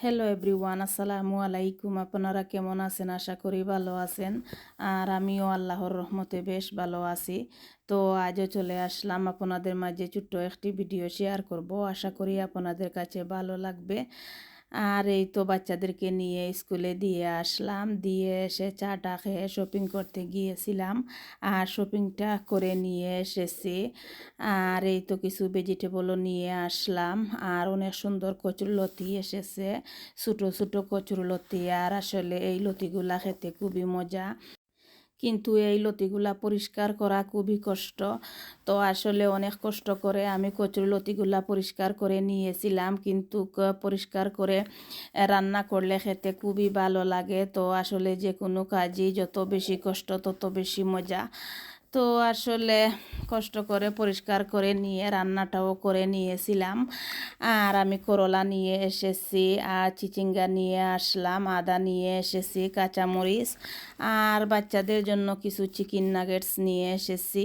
Hello everyone আসসালামু আলাইকুম আপনারা কেমন আছেন আশা করি ভালো আছেন আর আমিও আল্লাহর রহমতে বেশ ভালো আছি তো আজও চলে আসলাম আপনাদের মাঝে ছোট্ট একটি ভিডিও শেয়ার করব আশা করি আপনাদের কাছে ভালো লাগবে আর এই তো বাচ্চাদেরকে নিয়ে স্কুলে দিয়ে আসলাম। দিয়ে এসে চাটা খেয়ে শপিং করতে গিয়েছিলাম আর শপিংটা করে নিয়ে এসেছি। আর এই তো কিছু ভেজিটেবলও নিয়ে আসলাম আর অনেক সুন্দর কচুর লতি এসেছে। ছোটো ছোটো কচুর লতি আর আসলে এই লতিগুলা খেতে খুবই মজা। কিন্তু এই লতিগুলা পরিষ্কার করা খুবই কষ্ট। তো আসলে অনেক কষ্ট করে আমি কচুর লতিগুলা পরিষ্কার করে নিয়েছিলাম, কিন্তু পরিষ্কার করে রান্না করলে খেতে খুবই ভালো লাগে। তো আসলে যে কোনো কাজই যত বেশি কষ্ট, তত বেশি মজা। তো আসলে কষ্ট করে পরিষ্কার করে নিয়ে, রান্নাটাও করে নিয়েছিলাম। আর আমি করলা নিয়ে এসেছি, আর চিচিঙ্গা নিয়ে আসলাম, আদা নিয়ে এসেছি, কাঁচামরিচ, আর বাচ্চাদের জন্য কিছু চিকেন নাগেটস নিয়ে এসেছি।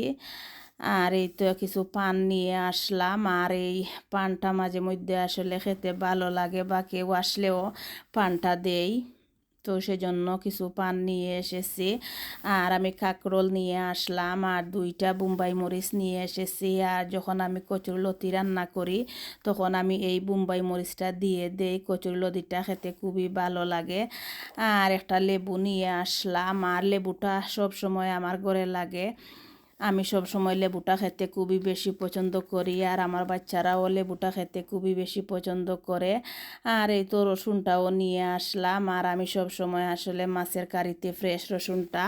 আর এই তো কিছু পান নিয়ে আসলাম। আর এই পানটা মাঝে মধ্যে আসলে খেতে ভালো লাগে বা কেউ আসলেও পানটা দেই। তো সেজন্য কিছু পান নিয়ে এসেছি। আর আমি কাকরোল নিয়ে আসলাম, আর দুইটা বুম্বাই মরিচ নিয়ে এসেছি। আর যখন আমি কচুর লতি রান্না করি, তখন আমি এই বুম্বাই মরিচটা দিয়ে দেই। কচুর লতিটা খেতে খুবই ভালো লাগে। আর একটা লেবু নিয়ে আসলাম, আর লেবুটা সব সময় আমার ঘরে লাগে। আমি সব সময় লেবুটা খেতে খুবই বেশি পছন্দ করি, আর আমার বাচ্চারাও লেবুটা খেতে খুবই বেশি পছন্দ করে। আর এই তো রসুনটাও নিয়ে আসলাম, আর আমি সব সময় আসলে মাছের কারিতে ফ্রেশ রসুনটা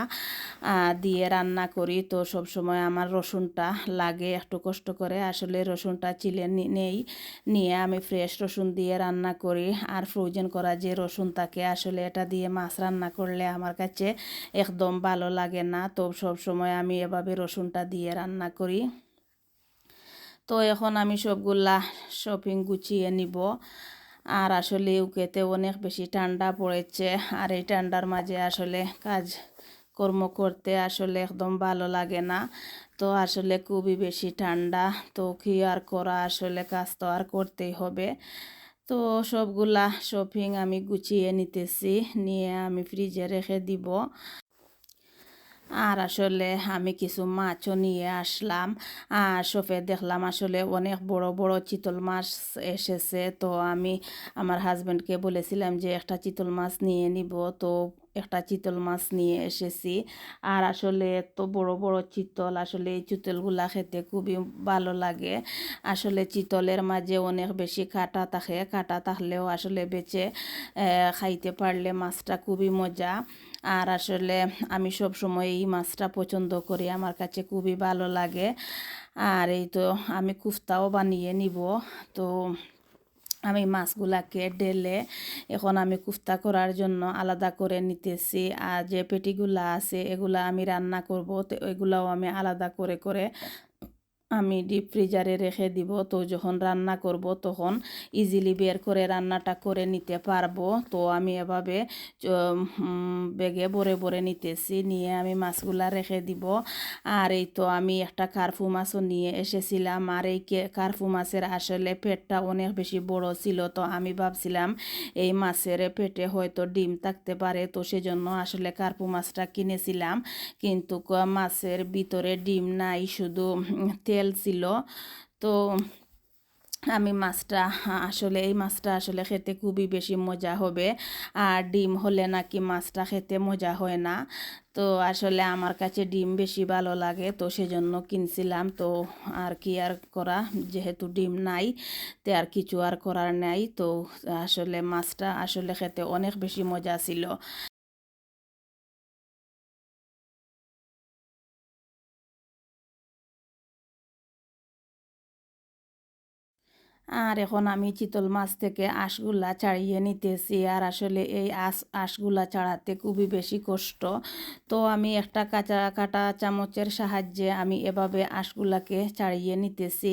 দিয়ে রান্না করি। তো সব সময় আমার রসুনটা লাগে একটু কষ্ট করে, আসলে রসুনটা চিলে নেই, নিয়ে আমি ফ্রেশ রসুন দিয়ে রান্না করি। আর ফ্রোজেন করা যে রসুন থাকে আসলে এটা দিয়ে মাছ রান্না করলে আমার কাছে একদম ভালো লাগে না। তো সব সময় আমি এভাবে রসুন রসুনটা দিয়ে রান্না করি। তো এখন আমি সবগুলা শপিং গুছিয়ে নিব। আর আসলে উকেতে অনেক বেশি ঠান্ডা পড়েছে। আর এই ঠান্ডার মাঝে আসলে কাজ কর্ম করতে আসলে একদম ভালো লাগে না। তো আসলে খুবই বেশি ঠান্ডা। তো কি আর করা? আসলে কাজ তো আর করতেই হবে। তো সবগুলা শপিং আমি গুছিয়ে নিতেছি। নিয়ে আমি ফ্রিজে রেখে দিব। আর আসলে আমি কিছু মাছও নিয়ে আসলাম। আর সফে দেখলাম আসলে অনেক বড় বড় চিতল মাছ এসেছে। তো আমি আমার হাজব্যান্ডকে বলেছিলাম যে একটা চিতল মাছ নিয়ে নিব। তো একটা চিতল মাছ নিয়ে এসেছি। আর আসলে এত বড় বড় চিতল, আসলে এই চিতলগুলা খেতে খুবই ভালো লাগে। আসলে চিতলের মাঝে অনেক বেশি কাটা থাকে। কাটা থাকলেও আসলে বেঁচে খাইতে পারলে মাছটা খুবই মজা। আর আসলে আমি সব সময় এই মাছটা পছন্দ করি, আমার কাছে খুবই ভালো লাগে। আর এই তো আমি কুফতাও বানিয়ে নিব। তো আমি মাছগুলাকে ডেলে এখন আমি কুফতা করার জন্য আলাদা করে নিতেছি। আর যে পেটিগুলা আছে, এগুলা আমি রান্না করব, তো এগুলাও আমি আলাদা করে করে আমি ডিপ ফ্রিজারে রেখে দিব। তো যখন রান্না করব, তখন ইজিলি বের করে রান্নাটা করে নিতে পারব। তো আমি এভাবে বেগে ভরে ভরে নিতেছি। নিয়ে আমি মাছগুলা রেখে দিব। আর এই তো আমি একটা কার্ফু মাছও নিয়ে এসেছিলাম। আর এই কার্ফু মাছের আসলে পেটটা অনেক বেশি বড় ছিল। তো আমি ভাবছিলাম, এই মাছের পেটে হয়তো ডিম থাকতে পারে। তো সেজন্য আসলে কার্পু মাছটা কিনেছিলাম। কিন্তু মাছের ভিতরে ডিম নাই। শুধু তেল তেল ছিল। তো আমি মাছটা, আসলে এই মাছটা আসলে খেতে খুবই বেশি মজা হবে। আর ডিম হলে নাকি মাছটা খেতে মজা হয় না। তো আসলে আমার কাছে ডিম বেশি ভালো লাগে, তো সেজন্য কিনছিলাম। তো আর কি আর করা, যেহেতু ডিম নাই, তে আর কিছু আর করার নাই। তো আসলে মাছটা আসলে খেতে অনেক বেশি মজা ছিল। আর এখন আমি চিতল মাছ থেকে আঁশগুলা ছাড়িয়ে নিতেছি। আর আসলে এই আঁশ, আঁশগুলা ছাড়াতে খুবই বেশি কষ্ট। তো আমি একটা কাঁচা কাটা চামচের সাহায্যে আমি এভাবে আঁশগুলাকে ছাড়িয়ে নিতেছি।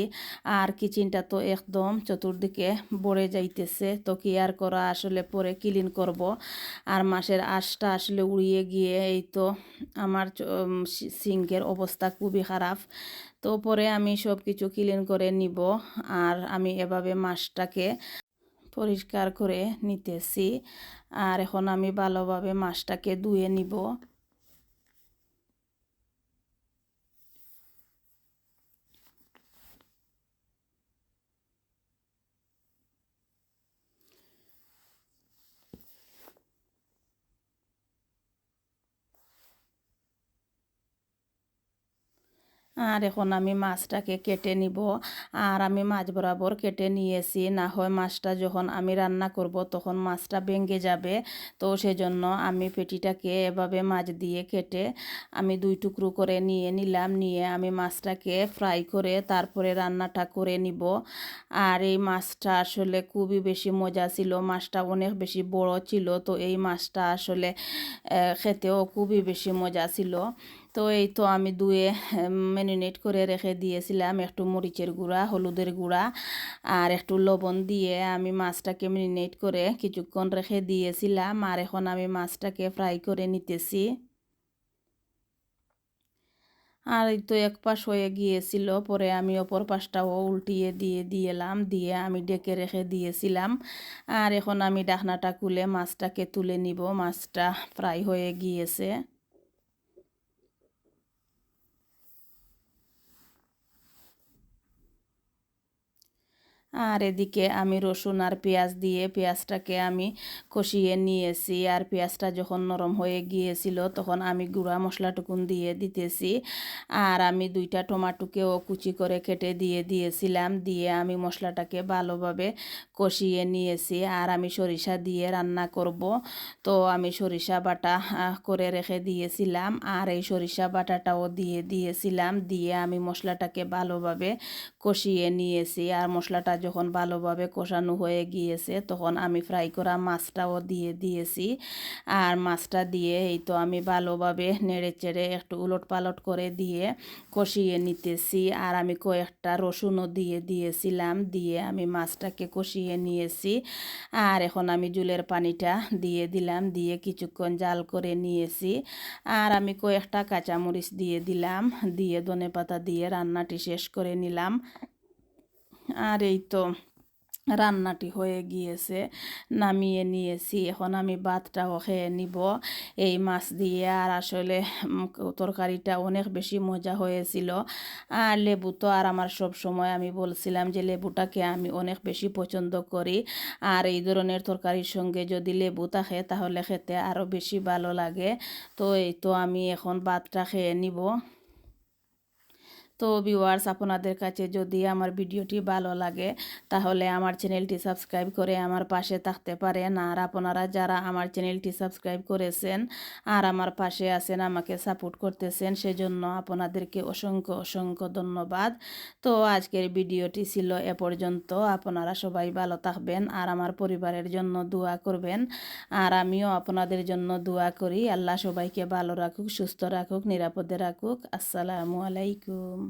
আর কিচেনটা তো একদম চতুর্দিকে বড়ে যাইতেছে। তো কি আর করা, আসলে পরে ক্লিন করব। আর মাসের আঁশটা আসলে উড়িয়ে গিয়ে এই তো আমার সিঙ্কের অবস্থা খুবই খারাপ। তো পরে আমি সব কিছু ক্লিন করে নিব আর আমি এভাবে মাছটাকে পরিষ্কার করে নিতেছি। আর এখন আমি ভালোভাবে মাছটাকে ধুয়ে নিব। আর এখন আমি মাছটাকে কেটে নিব। আর আমি মাছ বরাবর কেটে নিয়েছি। না হয় মাছটা যখন আমি রান্না করব তখন মাছটা ভেঙে যাবে। তো সেজন্য আমি পেটিটাকে এভাবে মাছ দিয়ে কেটে আমি দুই টুকরো করে নিয়ে নিলাম। নিয়ে আমি মাছটাকে ফ্রাই করে তারপরে রান্নাটা করে নিব। আর এই মাছটা আসলে খুবই বেশি মজা ছিল। মাছটা অনেক বেশি বড় ছিল। তো এই মাছটা আসলে খেতেও খুবই বেশি মজা ছিল। তো এই তো আমি দুয়ে ম্যারিনেট করে রেখে দিয়েছিলাম একটু মরিচের গুঁড়া, হলুদের গুঁড়া আর একটু লবণ দিয়ে আমি মাছটাকে ম্যারিনেট করে কিছুক্ষণ রেখে দিয়েছিলাম আর এখন আমি মাছটাকে ফ্রাই করে নিতেছি। আর এই তো এক পাশ হয়ে গিয়েছিল, পরে আমি অপর পাশটাও উল্টিয়ে দিয়ে দিয়েলাম, দিয়ে আমি ডেকে রেখে দিয়েছিলাম। আর এখন আমি ডাকনাটা খুলে মাছটাকে তুলে নিব, মাছটা ফ্রাই হয়ে গিয়েছে। আর এদিকে আমি রসুন আর পেঁয়াজ দিয়ে পেঁয়াজটাকে আমি কষিয়ে নিয়েছি। আর পেঁয়াজটা যখন নরম হয়ে গিয়েছিল, তখন আমি গুঁড়া মশলাটুকুন দিয়ে দিতেছি। আর আমি দুইটা টমাটোকেও কুচি করে কেটে দিয়ে দিয়েছিলাম। দিয়ে আমি মশলাটাকে ভালোভাবে কষিয়ে নিয়েছি। আর আমি সরিষা দিয়ে রান্না করব। তো আমি সরিষা বাটা করে রেখে দিয়েছিলাম। আর এই সরিষা বাটাটাও দিয়ে দিয়েছিলাম। দিয়ে আমি মশলাটাকে ভালোভাবে কষিয়ে নিয়েছি। আর মশলাটা যখন ভালোভাবে কষানো হয়ে গিয়েছে, তখন আমি ফ্রাই করা মাছটাও দিয়ে দিয়েছি। আর মাছটা দিয়ে এই তো আমি ভালোভাবে নেড়ে চেড়ে একটু উলট পালট করে দিয়ে কষিয়ে নিতেছি। আর আমি কয়েকটা রসুনও দিয়ে দিয়েছিলাম, দিয়ে আমি মাছটাকে কষিয়ে নিয়েছি। আর এখন আমি জুলের পানিটা দিয়ে দিলাম, দিয়ে কিছুক্ষণ জাল করে নিয়েছি। আর আমি কয়েকটা কাঁচামরিচ দিয়ে দিলাম, দিয়ে ধনে পাতা দিয়ে রান্নাটি শেষ করে নিলাম। আর এই তো রান্নাটি হয়ে গিয়েছে, নামিয়ে নিয়েছি। এখন আমি ভাতটাও খেয়ে নিব। এই মাছ দিয়ে আর আসলে তরকারিটা অনেক বেশি মজা হয়েছিল। আর লেবু তো আর আমার সব সময় আমি বলছিলাম যে লেবুটাকে আমি অনেক বেশি পছন্দ করি। আর এই ধরনের তরকারির সঙ্গে যদি লেবু থাকে, তাহলে খেতে আরও বেশি ভালো লাগে। তো এই তো আমি এখন ভাতটা খেয়ে নিব। তো ভিউয়ার্স আপনাদের কাছে যদি আমার ভিডিওটি ভালো লাগে, তাহলে আমার চ্যানেলটি সাবস্ক্রাইব করে আমার পাশে থাকতে পারেন। আর আপনারা যারা আমার চ্যানেলটি সাবস্ক্রাইব করেছেন আর আমার পাশে আছেন, আমাকে সাপোর্ট করতেছেন, সেজন্য আপনাদেরকে অসংখ্য অসংখ্য ধন্যবাদ। তো আজকের ভিডিওটি ছিল এ পর্যন্ত। আপনারা সবাই ভালো থাকবেন আর আমার পরিবারের জন্য দোয়া করবেন। আর আমিও আপনাদের জন্য দোয়া করি। আল্লাহ সবাইকে ভালো রাখুক, সুস্থ রাখুক, নিরাপদে রাখুক। আসসালামু আলাইকুম।